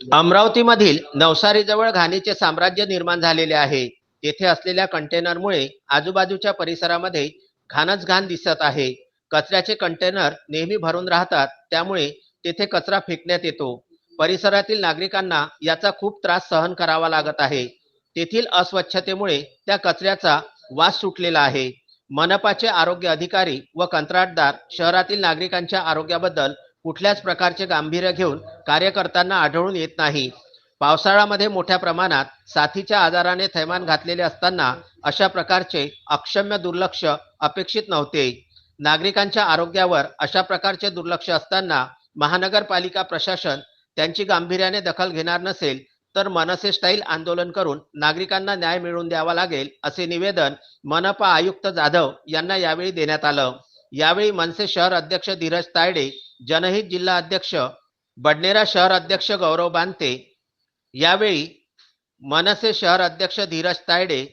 अमरावतीमधील नवसारीजवळ घाणीचे साम्राज्य निर्माण झालेले आहे. तेथे असलेल्या कंटेनरमुळे आजूबाजूच्या परिसरामध्ये घाणच घाण दिसत आहे. कचऱ्याचे कंटेनर नेहमी भरून राहतात त्यामुळे तेथे कचरा फेकण्यात येतो. परिसरातील नागरिकांना याचा खूप त्रास सहन करावा लागत आहे. तेथील अस्वच्छतेमुळे त्या कचऱ्याचा वास सुटलेला आहे. मनपाचे आरोग्य अधिकारी व कंत्राटदार शहरातील नागरिकांच्या आरोग्याबद्दल कुठल्याच प्रकारचे गांभीर्य घेऊन कार्यकर्त्यांना आढळून येत नाही. पावसाळ्यामध्ये मोठ्या प्रमाणात साथीच्या आजाराने थैमान घातलेले असताना अशा प्रकारचे अक्षम्य दुर्लक्ष अपेक्षित नव्हते. नागरिकांच्या आरोग्यावर अशा प्रकारचे दुर्लक्ष असताना महानगरपालिका प्रशासन त्यांची गांभीर्याने दखल घेणार नसेल तर मनसे स्टाईल आंदोलन करून नागरिकांना न्याय मिळवून द्यावा लागेल असे निवेदन मनपा आयुक्त जाधव यांना यावेळी देण्यात आलं. यावेळी मनसे शहर अध्यक्ष धीरज तायडे जनहित जिल्हा अध्यक्ष बडनेरा शहर अध्यक्ष गौरव बांते. यावेळी मनसे शहर अध्यक्ष धीरज तायडे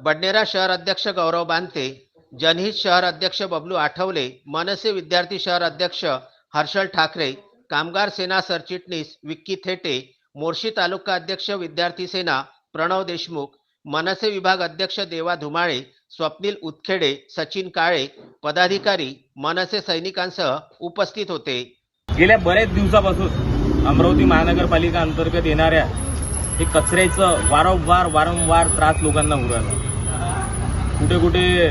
बडनेरा शहर अध्यक्ष गौरव बांते जनहित शहर अध्यक्ष बबलू आठवले मनसे विद्यार्थी शहर अध्यक्ष हर्षल ठाकरे कामगार सेना सरचिटणीस विक्की थेटे मोर्शी तालुका अध्यक्ष विद्यार्थी सेना प्रणव देशमुख मनसे विभाग अध्यक्ष देवा धुमाळे स्वप्नील उत्खेडे सचिन काळे पदाधिकारी मनसे सैनिकांसह उपस्थित होते. गेल्या बरेच दिवसापासून अमरावती महानगरपालिका अंतर्गत येणाऱ्या हे कचऱ्याचं वारंवार वारंवार त्रास लोकांना होऊ राहिला. कुठे कुठे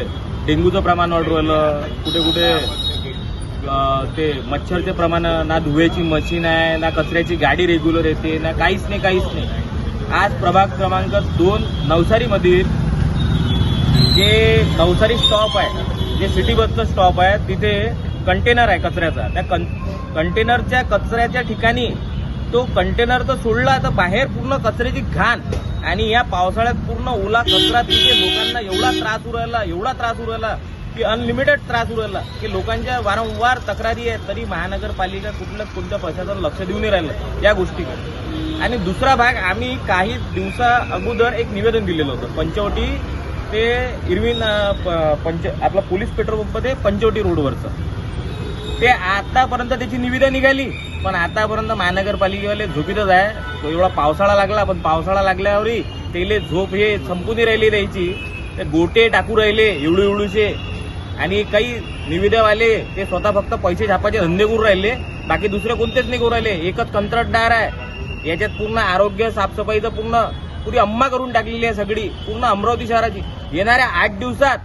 डेंग्यूचं प्रमाण वाढू राहिलं कुठे कुठे ते मच्छरचे प्रमाण ना धुव्याची मशीन आहे ना कचऱ्याची गाडी रेग्युलर येते ना काहीच नाही काहीच नाही. आज प्रभाग क्रमांक दोन नवसारीमधील जे नवसारी स्टॉप आहे जे सिटी बसचं स्टॉप आहे तिथे कंटेनर आहे कचऱ्याचा. त्या कं कंटेनरच्या कचऱ्याच्या ठिकाणी तो कंटेनर तर सोडला तर बाहेर पूर्ण कचऱ्याची घाण. आणि या पावसाळ्यात पूर्ण ओला कचरा तिथे लोकांना एवढा त्रास उरायला राहिला एवढा त्रास उरायला राहिला की अनलिमिटेड त्रास होऊ राहिला की लोकांच्या वारंवार तक्रारी आहेत तरी महानगरपालिका कुठल्या कोणत्या पैशाचं लक्ष देऊ नाही राहिलं या गोष्टीकडे. आणि दुसरा भाग आम्ही काही दिवसा अगोदर एक निवेदन दिलेलं होतं. पंचवटी ते इरविन प- पंच आपला पोलीस पेट्रोल पंप ते पंचवटी रोडवरचं. ते आतापर्यंत त्याची निविदा निघाली पण आतापर्यंत महानगरपालिकेवाले झोपीतच आहे. तो एवढा पावसाळा लागला पण पावसाळा लागल्यावरही तेले झोप हे संपून नाही राहिली द्यायची ते गोटे टाकू राहिले एवढू एवढूशे. आणि काही निविदावाले ते स्वतः फक्त पैसे छापाचे धंदे करू राहिले बाकी दुसरे कोणतेच नाही करू राहिले. एकच कंत्राटदार आहे. याच्यात पूर्ण आरोग्य साफसफाईचं पूर्ण पुरी अम्मा करून टाकलेली आहे सगळी पूर्ण अमरावती शहराची. येणाऱ्या आठ दिवसात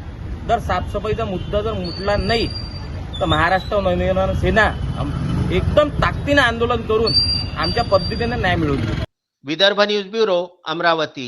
जर साफसफाईचा मुद्दा जर मुटला नाही तर महाराष्ट्र नवनिर्माण सेना एकदम ताकदीनं आंदोलन करून आमच्या पद्धतीने न्याय मिळवून विदर्भ न्यूज ब्युरो अमरावती.